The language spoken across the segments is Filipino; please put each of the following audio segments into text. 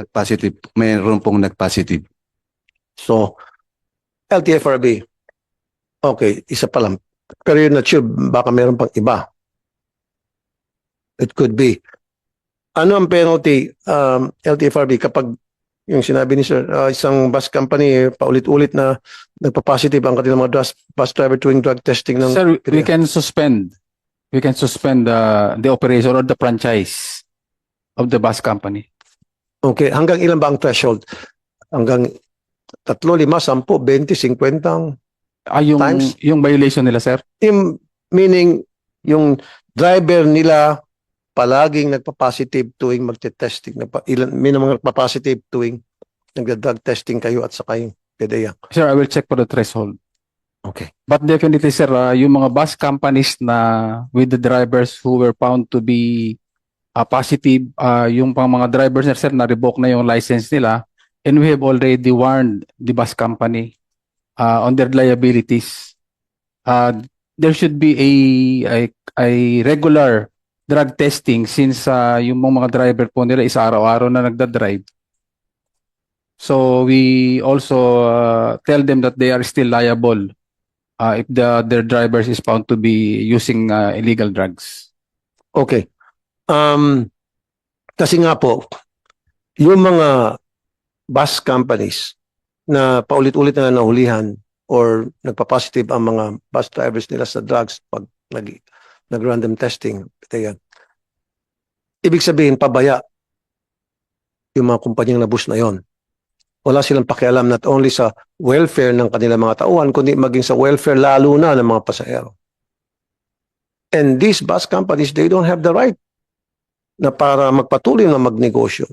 nag-positive. Mayroon pong nag-positive. So, LTFRB. Okay, isa pa lang. Pero you're not sure, baka meron pang iba. It could be. Ano ang penalty, um, LTFRB, kapag yung sinabi ni Sir, uh, isang bus company, eh, paulit-ulit na nagpa-positive ang kanilang mga bus, bus driver tuwing drug testing ng... Sir, we can suspend. We can suspend the the operation or the franchise of the bus company. Okay, hanggang ilan ba ang threshold? Hanggang tatlo, lima, sampu, 20, 50 ang Ah, yung Times? yung violation nila, sir. Yung meaning, yung driver nila palaging nagpa-positive tuwing magte-testing. Nagpa, ilan, may mga nagpa-positive tuwing nagda-drug testing kayo at saka yung PDEA. Sir, I will check for the threshold. Okay. But definitely, sir, ah, yung mga bus companies na with the drivers who were found to be ah, positive, ah, yung pang mga drivers na sir, na-revoke na yung license nila, and we have already warned the bus company ah, on their liabilities. Ah, there should be a, a, a regular drug testing since ah, yung mga driver po nila is araw-araw na nagda-drive. So we also ah, tell them that they are still liable uh, if the their drivers is found to be using uh, illegal drugs. Okay. Um, kasi nga po, yung mga bus companies na paulit-ulit na nahulihan or nagpa-positive ang mga bus drivers nila sa drugs pag nag, nag-random testing. Ito yan. Ibig sabihin, pabaya yung mga kumpanyang na bus na yon. Wala silang pakialam not only sa welfare ng kanilang mga tauhan, kundi maging sa welfare lalo na ng mga pasahero. And these bus companies, they don't have the right na para magpatuloy na magnegosyo,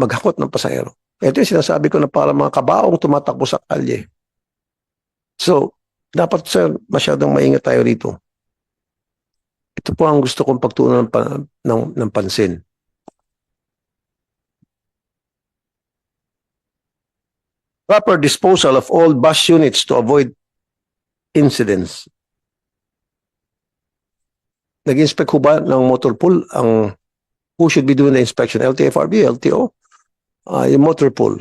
maghakot ng pasahero. Ito yung sinasabi ko na para mga kabaong tumatakbo sa kalye. So, dapat sir, masyadong maingat tayo rito. Ito po ang gusto kong pagtuunan ng, ng, ng pansin. Proper disposal of all bus units to avoid incidents. Nag-inspect ho ba ng motor pool ang who should be doing the inspection? LTFRB, LTO? Ah, yung motor pool.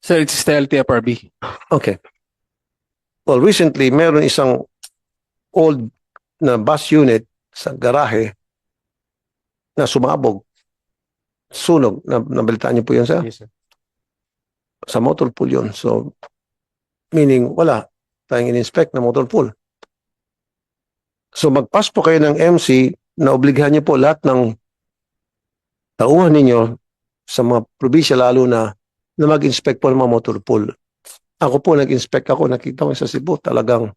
So it's the LTFRB. Okay. Well, recently, meron isang old na bus unit sa garahe na sumabog. Sunog. Na, nabalitaan niyo po yun, sir? Yes, sir. Sa motor pool yun. So, meaning, wala tayong in-inspect na motor pool. So, magpas po kayo ng MC na obligahan niyo po lahat ng tauhan ninyo sa mga probinsya lalo na na mag-inspect po ng mga motor pool. Ako po nag-inspect ako, nakita ko sa Cebu, talagang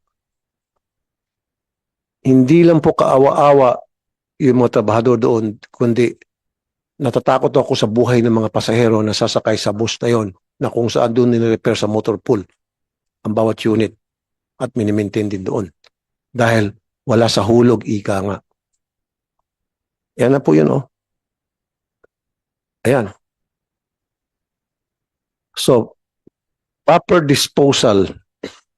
hindi lang po kaawa-awa yung mga trabahador doon, kundi natatakot ako sa buhay ng mga pasahero na sasakay sa bus na yon na kung saan doon nire-repair sa motor pool ang bawat unit at minimaintain din doon. Dahil wala sa hulog, ika nga. Yan na po yun, oh. Ayan. So, proper disposal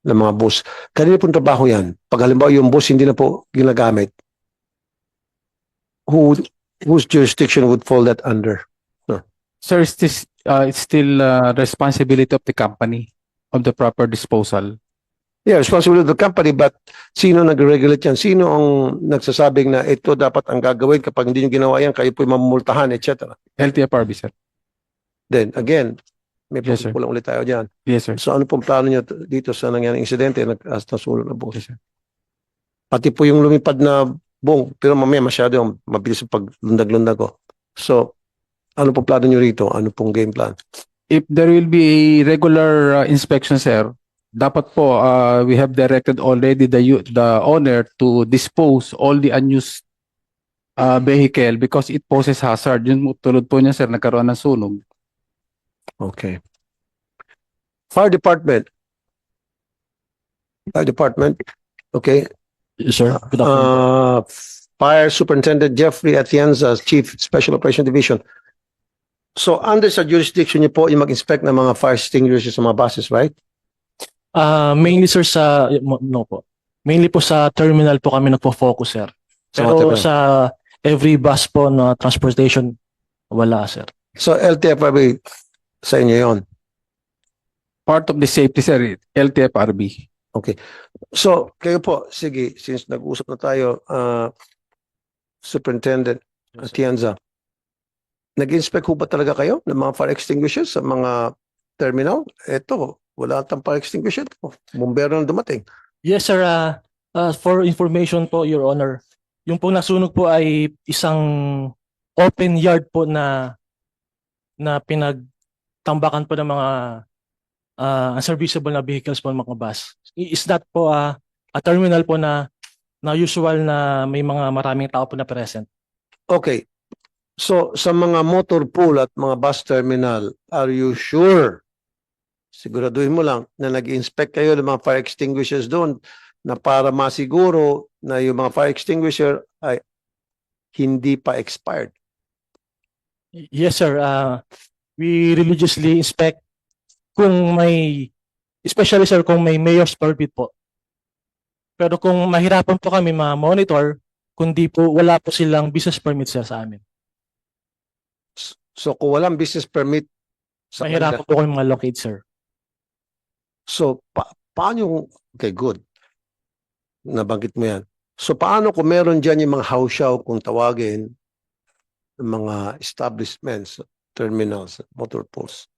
ng mga bus. Kanina pong trabaho yan. Pag halimbawa yung bus hindi na po ginagamit, who, whose jurisdiction would fall that under? Sir, it's, this, uh, it's still uh, responsibility of the company of the proper disposal. Yeah, responsibility of the company, but sino nag-regulate yan? Sino ang nagsasabing na ito dapat ang gagawin kapag hindi nyo ginawa yan, kayo po'y mamultahan, etc. LTFRB, sir. Then, again, may Yes, sir. pagkukulang ulit tayo dyan. Yes, sir. So ano pong plano nyo t- dito sa nangyaring insidente nag as nasulot na bus? Yes, sir. Pati po yung lumipad na bong, pero mamaya masyado yung mabilis yung paglundag-lundag ko. So, ano pong plano nyo rito? Ano pong game plan? If there will be a regular uh, inspection, sir, dapat po uh, we have directed already the the owner to dispose all the unused uh, vehicle because it poses hazard. Yung tulad po niya, sir, nagkaroon ng sunog. Okay. Fire department. Fire department. Okay. Yes, sir. Good afternoon. Uh, Fire Superintendent Jeffrey Atienza, Chief Special Operation Division. So under sa jurisdiction niyo po yung mag-inspect ng mga fire extinguishers sa mga buses, right? Ah, mainly sir sa no po. Mainly po sa terminal po kami nagpo-focus sir. Sa Pero sa every bus po na transportation wala sir. So LTFRB, sa inyo yon. Part of the safety, sir, LTFRB. So, kayo po, sige, since nag-usap na tayo, uh, Superintendent Atienza, nag-inspect ho ba talaga kayo ng mga fire extinguishers sa mga terminal? Eto, wala tang fire extinguisher. Bumbero na dumating. Yes, sir. ah, ah, for information po, Your Honor, yung po nasunog po ay isang open yard po na na pinagtambakan po ng mga ah, unserviceable na vehicles po ng mga bus. Is that po ah, a terminal po na na usual na may mga maraming tao po na present? Okay. So, sa mga motor pool at mga bus terminal, are you sure? Siguraduhin mo lang na nag-inspect kayo ng mga fire extinguishers doon na para masiguro na yung mga fire extinguisher ay hindi pa expired. Yes, sir. Ah, we religiously inspect kung may, especially sir, kung may mayor's permit po. Pero kung mahirapan po kami ma-monitor, kundi po wala po silang business permit sir sa amin. So, kung walang business permit sa Mahirapan po kami ma-locate sir. So pa paano yung, okay, good. Nabanggit mo yan. So, paano kung meron dyan yung mga show kung tawagin ng mga establishments, terminals, motor pools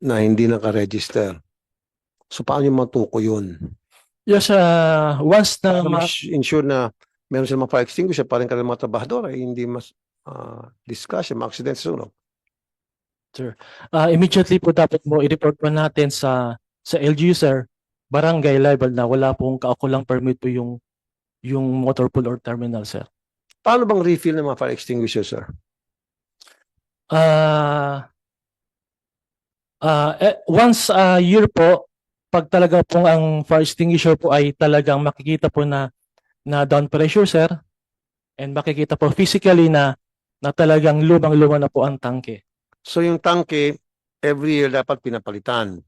na hindi naka-register? So, paano yung matuko yun? Yes, ah, once na Para ma- ensure na meron silang mga fire extinguisher, parang kanilang mga trabahador ay hindi mas uh, discussion, mga accident sa sunog. Ah, immediately po dapat mo i-report po natin sa sa LGU sir, barangay level na wala pong kaukulang permit po yung yung motor pool or terminal sir. Paano bang refill ng mga fire extinguisher, sir? Ah, eh, once a year po, pag talaga pong ang fire extinguisher po ay talagang makikita po na na down pressure sir and makikita po physically na na talagang lumang-luma na po ang tangke. So yung tangke, every year dapat pinapalitan.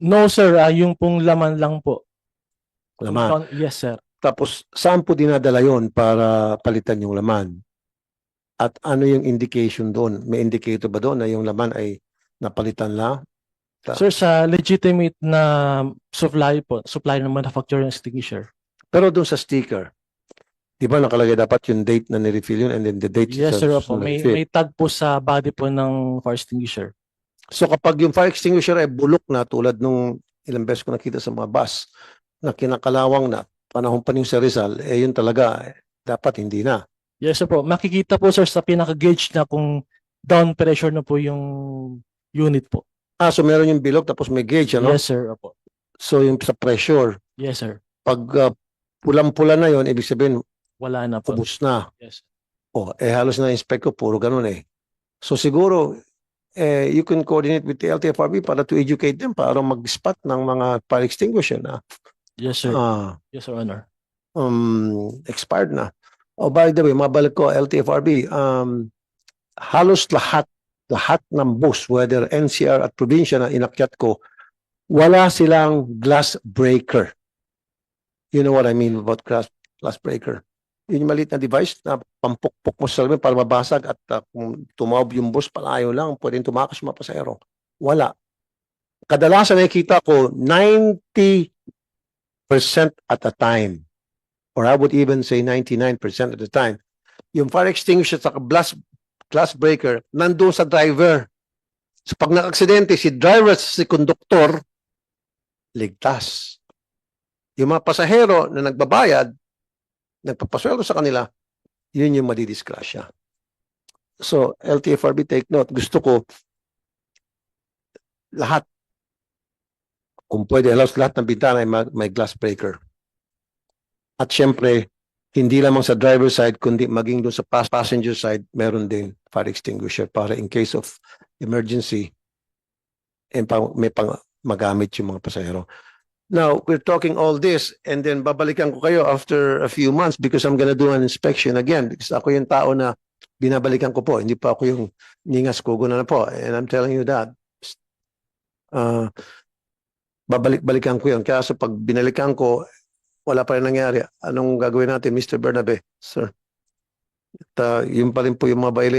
No sir, ah, yung pong laman lang po. Laman. Yes sir. Tapos, saan po dinadala yon para palitan yung laman? At ano yung indication doon? May indicator ba doon na yung laman ay napalitan la? Ta- Sir, sa legitimate na supply po, supply ng manufacturing extinguisher. Pero doon sa sticker, di ba nakalagay dapat yung date na nirefill yun and then the date Yes sir, susunod po. May, may tag po sa body po ng fire extinguisher. So kapag yung fire extinguisher ay bulok na tulad nung ilang beses ko nakita sa mga bus na kinakalawang na panahon pa yung sa Rizal, eh yun talaga, eh, dapat hindi na. Yes sir po. Makikita po sir sa pinaka-gauge na kung down pressure na po yung unit po. Ah, so meron yung bilog tapos may gauge, ano? Yes sir, opo. So yung sa pressure, Yes sir. pag ah, pulang-pula na yon ibig sabihin, Wala na po. ubus na. Yes. Oh, eh halos na inspect ko, puro ganun eh. So siguro, eh, you can coordinate with the LTFRB para to educate them para mag-spot ng mga fire extinguisher na Yes sir. ah, yes sir, honor. um, expired na. Oh, by the way, mabalik ko, LTFRB, um, halos lahat, lahat ng bus, whether NCR at probinsya na inakyat ko, wala silang glass breaker. You know what I mean about glass, glass breaker? Yun yung maliit na device na pampukpok mo sa salamin para mabasag at uh, kung tumawag yung bus, palayo lang, pwedeng tumakas yung mga pasahero. Wala. Kadalasan nakikita ko, 90% at a time or I would even say 99% of the time, yung fire extinguisher at glass, glass breaker nandoon sa driver. So pag nag-aksidente, si driver si conductor, ligtas. Yung mga pasahero na nagbabayad, nagpapasweldo sa kanila, yun yung madidiskrasya. So, LTFRB take note. Gusto ko lahat, kung pwede, halos lahat ng bintana ay ma- may glass breaker. At syempre, hindi lamang sa driver side, kundi maging doon sa pas- passenger side, meron din fire extinguisher para in case of emergency, and pang, may pang magamit yung mga pasahero. Now, we're talking all this and then babalikan ko kayo after a few months because I'm gonna do an inspection again because ako yung tao na binabalikan ko po. Hindi pa ako yung ningas kugo na, na po. And I'm telling you that. Uh, babalik-balikan ko yun. Kaya sa pag binalikan ko, wala pa rin nangyari. Anong gagawin natin, Mr. Bernabe, sir? At uh, yun pa rin po yung mga violation